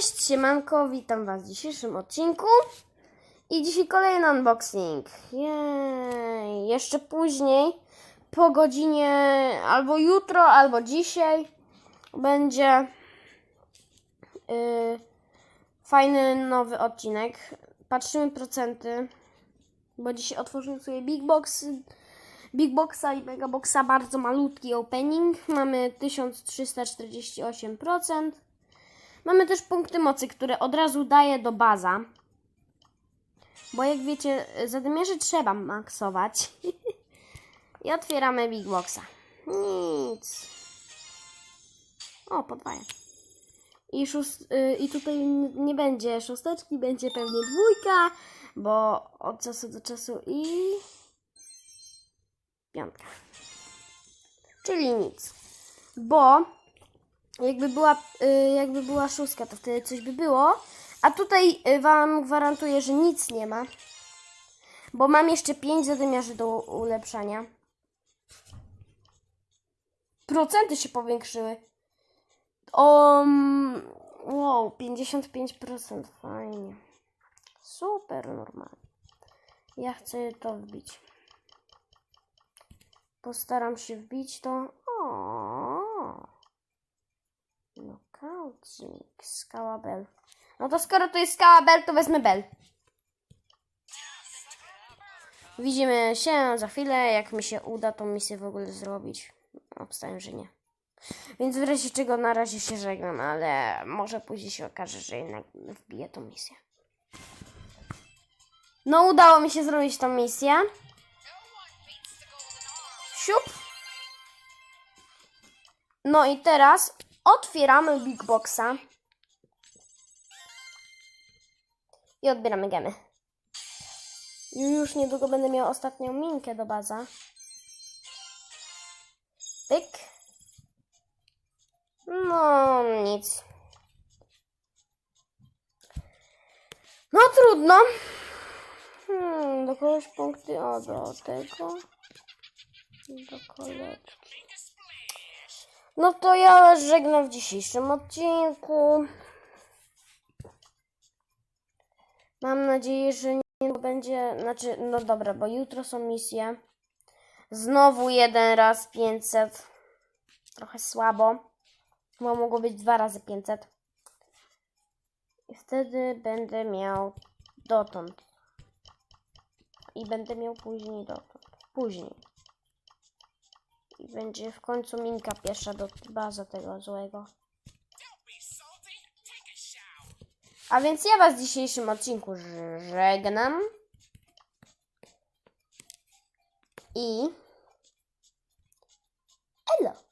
Siemanko, witam Was w dzisiejszym odcinku. I dzisiaj kolejny unboxing. Jej, jeszcze później, po godzinie, albo jutro, albo dzisiaj, będzie yy, fajny nowy odcinek. Patrzymy procenty, bo dzisiaj otworzymy sobie Big Box, Big Boxa i Mega Boxa, bardzo malutki opening. Mamy 1348%. Mamy też punkty mocy, które od razu daję do baza. Bo jak wiecie, zadymiarzy trzeba maksować. I otwieramy Big Boxa. Nic. O, podwaja. I, szóst, y, I tutaj nie będzie szósteczki, będzie pewnie dwójka, bo od czasu do czasu i piątka. Czyli nic. Bo jakby była, y, jakby była szóstka, to wtedy coś by było. A tutaj y, Wam gwarantuję, że nic nie ma. Bo mam jeszcze 5 zadymiarzy do ulepszania. Procenty się powiększyły. O, mm, wow, 55%. Fajnie. Super normalnie. Ja chcę to wbić. Postaram się wbić to. O. Nokaucik, skała bel. No to skoro to jest skała bel, to wezmę bel. Widzimy się za chwilę, jak mi się uda tą misję w ogóle zrobić. Obstawiam, że nie. Więc w razie czego na razie się żegnam, ale może później się okaże, że jednak wbiję tą misję. No udało mi się zrobić tą misję. Siup. No i teraz otwieramy Big Boxa. I odbieramy gemy. Już niedługo będę miał ostatnią minkę do baza. Pyk. No, nic. No trudno. Hmm, do kogoś punkty. O, do tego. Do koleczki. No to ja żegnam w dzisiejszym odcinku. Mam nadzieję, że nie będzie. Znaczy, no dobra, bo jutro są misje. Znowu jeden raz 500. Trochę słabo. Bo mogło być dwa razy 500. I wtedy będę miał dotąd. I będę miał później dotąd. Później. Będzie w końcu minka pierwsza do baza tego złego. A więc ja was w dzisiejszym odcinku żegnam. I... Elo!